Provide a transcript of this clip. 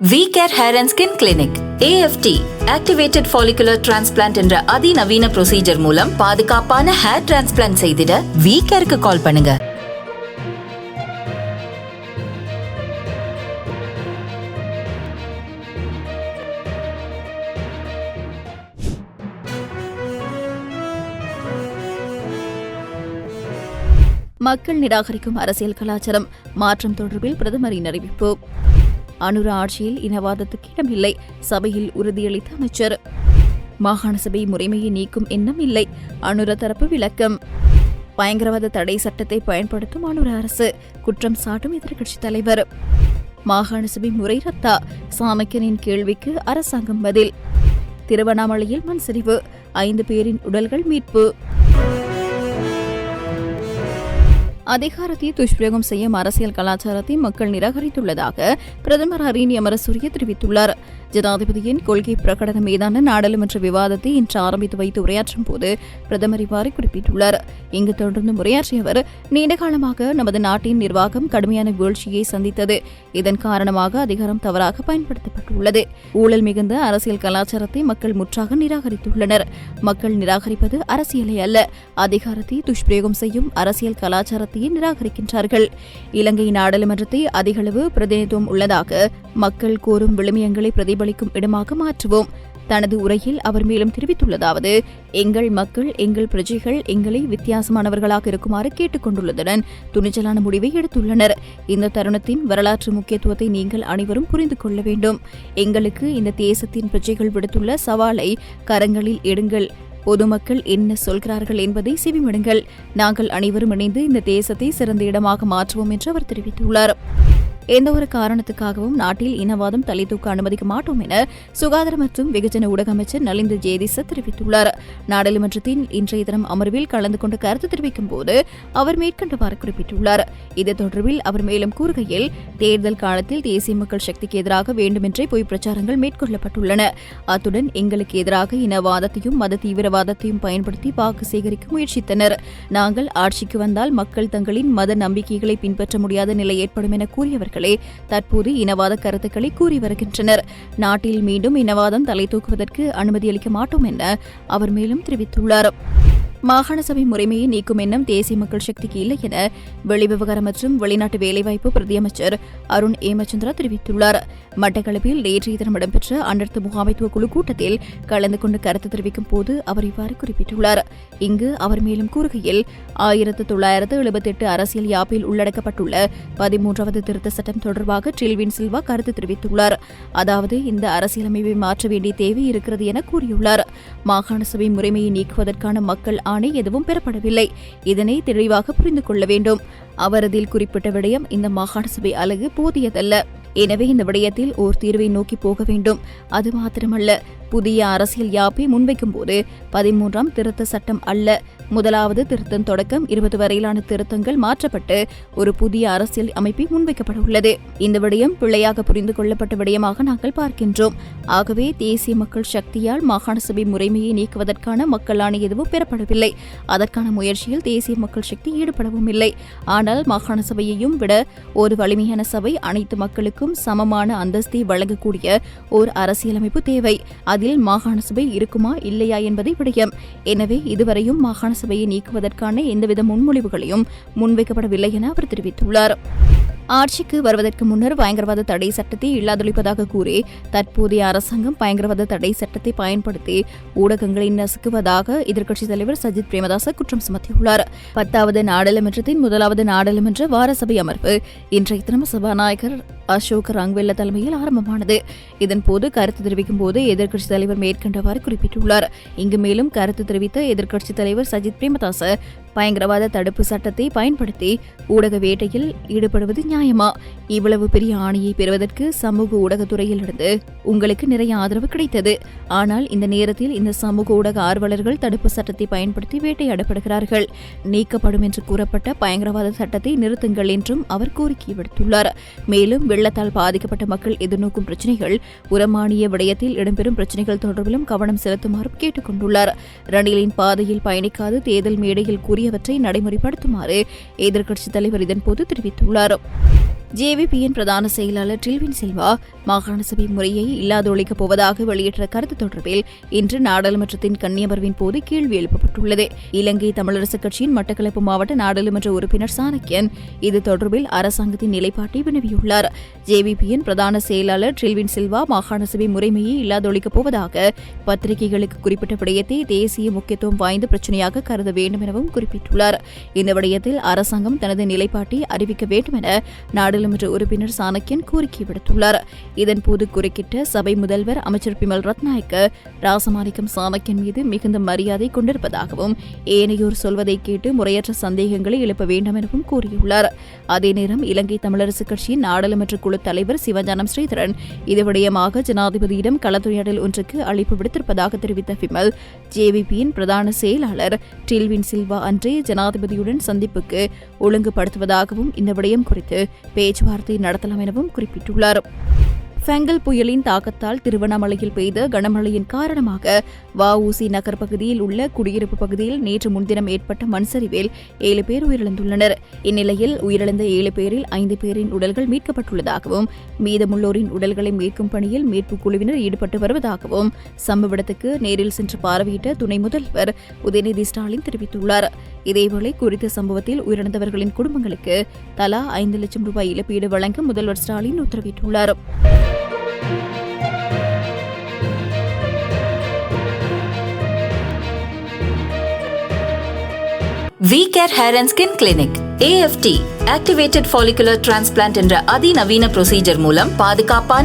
V care hair and skin clinic AFT activated follicular transplant என்ற அதிநவீன procedure மூலம் பாதுகாப்பான ஹேர் டிரான்ஸ்பிளான்ட் செய்திட வி கேருக்கு கால் பண்ணுங்க. மக்கள் நிராகரிக்கும் அரசியல் கலாச்சாரம் மாற்றம் தொடர்பில் பிரதமரின் அறிவிப்பு. அனுர ஆட்சியில் இனவாதத்துக்கு இடமில்லை. சபையில் உறுதியளித்த அமைச்சர். மாகாண சபை முறைமையை நீக்கும் எண்ணம் இல்லை. அனுர தரப்பு விளக்கம். பயங்கரவாத தடை சட்டத்தை பயன்படுத்தும் அனுர அரசு. குற்றம் சாட்டும் எதிர்க்கட்சித் தலைவர். மாகாண சபை முறை ரத்தா. சாமக்கியனின் கேள்விக்கு அரசாங்கம் பதில். திருவண்ணாமலையில் மண் சரிவு. ஐந்து பேரின் உடல்கள் மீட்பு. அதிகாரத்தை துஷ்பிரயோகம் செய்யும் அரசியல் கலாச்சாரத்தை மக்கள் நிராகரித்துள்ளதாக பிரதமர் ஹரீன் அமரசூரிய தெரிவித்துள்ளார். ஜனாதிபதியின் கொள்கை பிரகடனம் மீதான நாடாளுமன்ற விவாதத்தை இன்று ஆரம்பித்து வைத்து உரையாற்றும் போது பிரதமர் இவ்வாறு குறிப்பிட்டுள்ளார். இங்கு தொடர்ந்து உரையாற்றிய அவர் நீண்ட காலமாக நமது நாட்டின் நிர்வாகம் கடுமையான வீழ்ச்சியை சந்தித்தது. இதன் காரணமாக அதிகாரம் தவறாக பயன்படுத்தப்பட்டுள்ளது. ஊழல் மிகுந்த அரசியல் கலாச்சாரத்தை மக்கள் முற்றாக நிராகரித்துள்ளனர். மக்கள் நிராகரிப்பது அரசியலை அல்ல. அதிகாரத்தை துஷ்பிரயோகம் செய்யும் அரசியல் கலாச்சாரத்தை கலாச்சாரத்தையே நிராகரிக்கின்றார்கள். இலங்கை நாடாளுமன்றத்தை அதிகளவு பிரதிநிதித்துவம் உள்ளதாக மக்கள் கோரும் விழுமியங்களை பிரதிபலிக்கும் இடமாக மாற்றுவோம். தனது உரையில் அவர் மேலும் தெரிவித்துள்ளதாவது எங்கள் மக்கள் எங்கள் பிரஜைகள் எங்களை வித்தியாசமானவர்களாக இருக்குமாறு கேட்டுக் கொண்டுள்ளதுடன் துணிச்சலான முடிவை எடுத்துள்ளனர். இந்த தருணத்தின் வரலாற்று முக்கியத்துவத்தை நீங்கள் அனைவரும் புரிந்து கொள்ள வேண்டும். எங்களுக்கு இந்த தேசத்தின் பிரஜைகள் விடுத்துள்ள சவாலை கரங்களில் எடுங்கள். பொதுமக்கள் என்ன சொல்கிறார்கள் என்பதை செவிமிடுங்கள். நாங்கள் அனைவரும் இணைந்து இந்த தேசத்தை சிறந்த இடமாக மாற்றுவோம் என்று அவர் தெரிவித்துள்ளார். எந்த ஒரு காரணத்துக்காகவும் நாட்டில் இனவாதம் தலை தூக்க அனுமதிக்க மாட்டோம் என சுகாதார மற்றும் வெகுஜன ஊடக அமைச்சர் நலிந்து ஜேதிச தெரிவித்துள்ளார். நாடாளுமன்றத்தின் இன்றைய தினம் அமர்வில் கலந்து கொண்டு கருத்து தெரிவிக்கும் போது அவர் மேற்கண்டவாறு குறிப்பிட்டுள்ளார். இது தொடர்பில் அவர் மேலும் கூறுகையில் தேர்தல் காலத்தில் தேசிய மக்கள் சக்திக்கு எதிராக வேண்டுமென்றே பொய் பிரச்சாரங்கள் மேற்கொள்ளப்பட்டுள்ளன. அத்துடன் எங்களுக்கு எதிராக இனவாதத்தையும் மத தீவிரவாதத்தையும் பயன்படுத்தி வாக்கு சேகரிக்க முயற்சித்தனர். நாங்கள் ஆட்சிக்கு வந்தால் மக்கள் தங்களின் மத நம்பிக்கைகளை பின்பற்ற முடியாத நிலை ஏற்படும் என கூறியவர்கள் தற்போது இனவாத கருத்துக்களை கூறி வருகின்றனர். நாட்டில் மீண்டும் இனவாதம் தலை தூக்குவதற்கு அனுமதியளிக்க மாட்டோம் என அவர் மேலும் தெரிவித்துள்ளார். மாகாண சபை முறைமையை நீக்கும் எண்ணம் தேசிய மக்கள் சக்திக்கு இல்லை என வெளிவிவகாரம் மற்றும் வெளிநாட்டு வேலைவாய்ப்பு பிரதியமைச்சர் அருண் ஏமச்சந்திரா தெரிவித்துள்ளார். மட்டக்களப்பில் நேற்றைய தினம் இடம்பெற்ற அனர்த்த முகாமைத்துவ குழு கூட்டத்தில் கலந்து கொண்டு கருத்து தெரிவிக்கும் போது அவர் இவ்வாறு குறிப்பிட்டுள்ளார். இங்கு அவர் மேலும் கூறுகையில் ஆயிரத்து தொள்ளாயிரத்து எழுபத்தெட்டு அரசியல் யாப்பில் உள்ளடக்கப்பட்டுள்ள பதிமூன்றாவது திருத்த சட்டம் தொடர்பாக ட்ரில்வின் சில்வா கருத்து தெரிவித்துள்ளார். அதாவது இந்த அரசியலமைப்பை மாற்ற வேண்டிய தேவை இருக்கிறது என கூறியுள்ளார். மாகாண சபை முறைமையை நீக்குவதற்கான மக்கள் ஆணை எதுவும் பெறப்படவில்லை. இதனை தெளிவாக புரிந்து கொள்ள வேண்டும். அவர் அதில் குறிப்பிட்ட விடயம் இந்த மாகாண சபை அலகு போதியதல்ல. எனவே இந்த விடயத்தில் ஓர் தீர்வை நோக்கி போக வேண்டும். அது மாத்திரமல்ல புதிய அரசியல் யாப்பை முன்வைக்கும் போது பதிமூன்றாம் திருத்த சட்டம் அல்ல. முதலாவது திருத்தம் தொடக்கம் இருபது வரையிலான திருத்தங்கள் மாற்றப்பட்டு ஒரு புதிய அரசியல் அமைப்பை முன்வைக்கப்பட உள்ளது இந்த விடயம் பிள்ளையாக புரிந்து கொள்ளப்பட்ட விடயமாக நாங்கள் பார்க்கின்றோம். ஆகவே தேசிய மக்கள் சக்தியால் மாகாண சபை முறைமையை நீக்குவதற்கான மக்கள் ஆணை எதுவும் பெறப்படவில்லை. அதற்கான முயற்சியில் தேசிய மக்கள் சக்தி ஈடுபடவும் இல்லை ஆனால் மாகாண சபையையும் விட ஒரு வலிமையான சபை அனைத்து மக்களுக்கும் அனைவருக்கும் சமமான அந்தஸ்தை வழங்கக்கூடிய ஓர் அரசியலமைப்பு தேவை. அதில் மாகாண சபை இருக்குமா இல்லையா என்பதை விடயம். எனவே இதுவரையும் மாகாண சபையை நீக்குவதற்கான எந்தவித முன்மொழிவுகளையும் முன்வைக்கப்படவில்லை என அவர் தெரிவித்துள்ளார். ஆட்சிக்கு வருவதற்கு முன்னர் பயங்கரவாத தடை சட்டத்தை இல்லாதொழிப்பதாக கூறி தற்போதைய அரசாங்கம் பயங்கரவாத தடை சட்டத்தை பயன்படுத்தி ஊடகங்களை நசுக்குவதாக எதிர்க்கட்சித் தலைவர் சஜித் பிரேமதாச குற்றம் சுமத்தியுள்ளார். பத்தாவது நாடாளுமன்றத்தின் முதலாவது நாடாளுமன்ற வார சபை அமர்வு இன்றைய தினம் சபாநாயகர் அசோக் ரங்வெல்ல தலைமையில் ஆரம்பமானது. இதன்போது கருத்து தெரிவிக்கும் போது எதிர்க்கட்சித் தலைவர் மேற்கண்டவாறு குறிப்பிட்டுள்ளார். இங்கு மேலும் கருத்து தெரிவித்த எதிர்க்கட்சித் தலைவர் சஜித் பிரேமதாச பயங்கரவாத தடுப்பு சட்டத்தை பயன்படுத்தி ஊடக வேட்டையில் ஈடுபடுவது நியாயமா? இவ்வளவு பெரிய ஆணையை பெறுவதற்கு சமூக ஊடகத்துறையிலிருந்து உங்களுக்கு நிறைய ஆதரவு கிடைத்தது. ஆனால் இந்த நேரத்தில் இந்த சமூக ஊடக ஆர்வலர்கள் தடுப்பு சட்டத்தை பயன்படுத்தி வேட்டையாடப்படுகிறார்கள். நீக்கப்படும் என்று கூறப்பட்ட பயங்கரவாத சட்டத்தை நிறுத்துங்கள் என்றும் அவர் கோரிக்கை விடுத்துள்ளார். மேலும் வெள்ளத்தால் பாதிக்கப்பட்ட மக்கள் எதிர்நோக்கும் பிரச்சினைகள் உரமானிய விடயத்தில் இடம்பெறும் பிரச்சினைகள் தொடர்பிலும் கவனம் செலுத்துமாறும் கேட்டுக் கொண்டுள்ளார் ரணிலின் பாதையில் பயணிக்காது தேர்தல் மேடையில் கூறியவற்றை நடைமுறைப்படுத்துமாறு எதிர்க்கட்சித் தலைவர் இதன்போது தெரிவித்துள்ளார். ஜேவிபியின் பிரதான செயலாளர் டில்வின் சில்வா மாகாண சபை முறையை இல்லாதொழிக்கப் போவதாக வெளியிட்ட கருத்து தொடர்பில் இன்று நாடாளுமன்றத்தின் கண்ணியமர்வின் போது கேள்வி எழுப்பப்பட்டுள்ளது. இலங்கை தமிழரசுக் கட்சியின் மட்டக்களப்பு மாவட்ட நாடாளுமன்ற உறுப்பினர் சாணக்கியன் இது தொடர்பில் அரசாங்கத்தின் நிலைப்பாட்டை வினவியுள்ளார். ஜேவிபியின் பிரதான செயலாளர் டில்வின் சில்வா மாகாண சபை முறைமையை இல்லாதொழிக்கப் போவதாக பத்திரிகைகளுக்கு குறிப்பிட்ட விடயத்தை தேசிய முக்கியத்துவம் வாய்ந்த பிரச்சினையாக கருத வேண்டும் எனவும் குறிப்பிட்டுள்ளார். இந்த விடயத்தில் அரசாங்கம் தனது நிலைப்பாட்டை அறிவிக்க வேண்டும் என நாடாளுமன்ற உறுப்பினர் சாணக்கியன் கோரிக்கை விடுத்துள்ளார். இதன்போது குறுக்கிட்ட சபை முதல்வர் அமைச்சர் பிமல் ரத்நாயக்க ராசமாணிக்கம் சாணக்கியன் மீது மிகுந்த மரியாதை கொண்டிருப்பதாகவும் ஏனையோர் சொல்வதை கேட்டு முறையற்ற சந்தேகங்களை எழுப்ப வேண்டும் எனவும் கூறியுள்ளார். அதே நேரம் இலங்கை தமிழரசுக் கட்சியின் நாடாளுமன்ற குழு தலைவர் சிவஞானம் ஸ்ரீதரன் இது விடயமாக ஜனாதிபதியிடம் கலந்துரையாடல் ஒன்றுக்கு அழைப்பு விடுத்திருப்பதாக தெரிவித்த பிமல் ஜேவிபியின் பிரதான செயலாளர் டில்வின் சில்வா அன்றே ஜனாதிபதியுடன் சந்திப்புக்கு ஒழுங்குபடுத்துவதாகவும் இந்த விடயம் குறித்து பேச்சுவார்த்தை நடத்தலாம் எனவும் குறிப்பிட்டுள்ளார் ஃபெங்கல் புயலின் தாக்கத்தால் திருவண்ணாமலையில் பெய்த கனமழையின் காரணமாக வஉசி நகர் பகுதியில் உள்ள குடியிருப்பு பகுதியில் நேற்று முன்தினம் ஏற்பட்ட மண் சரிவில் ஏழு பேர் உயிரிழந்துள்ளனர். இந்நிலையில் உயிரிழந்த ஏழு பேரில் ஐந்து பேரின் உடல்கள் மீட்கப்பட்டுள்ளதாகவும் மீதமுள்ளோரின் உடல்களை மீட்கும் பணியில் மீட்புக் குழுவினர் ஈடுபட்டு வருவதாகவும் சம்பவ இடத்துக்கு நேரில் சென்று பார்வையிட்ட துணை முதல்வர் உதயநிதி ஸ்டாலின் தெரிவித்துள்ளார். இதேவேளை குறித்த சம்பவத்தில் உயிரிழந்தவர்களின் குடும்பங்களுக்கு தலா ஐந்து லட்சம் ரூபாய் இழப்பீடு வழங்க முதல்வர் ஸ்டாலின் உத்தரவிட்டுள்ளார். We care hair and skin clinic AFT activated follicular transplant என்ற அதிநவீன ப்ரொசீஜர் மூலம் பாதுகாப்பான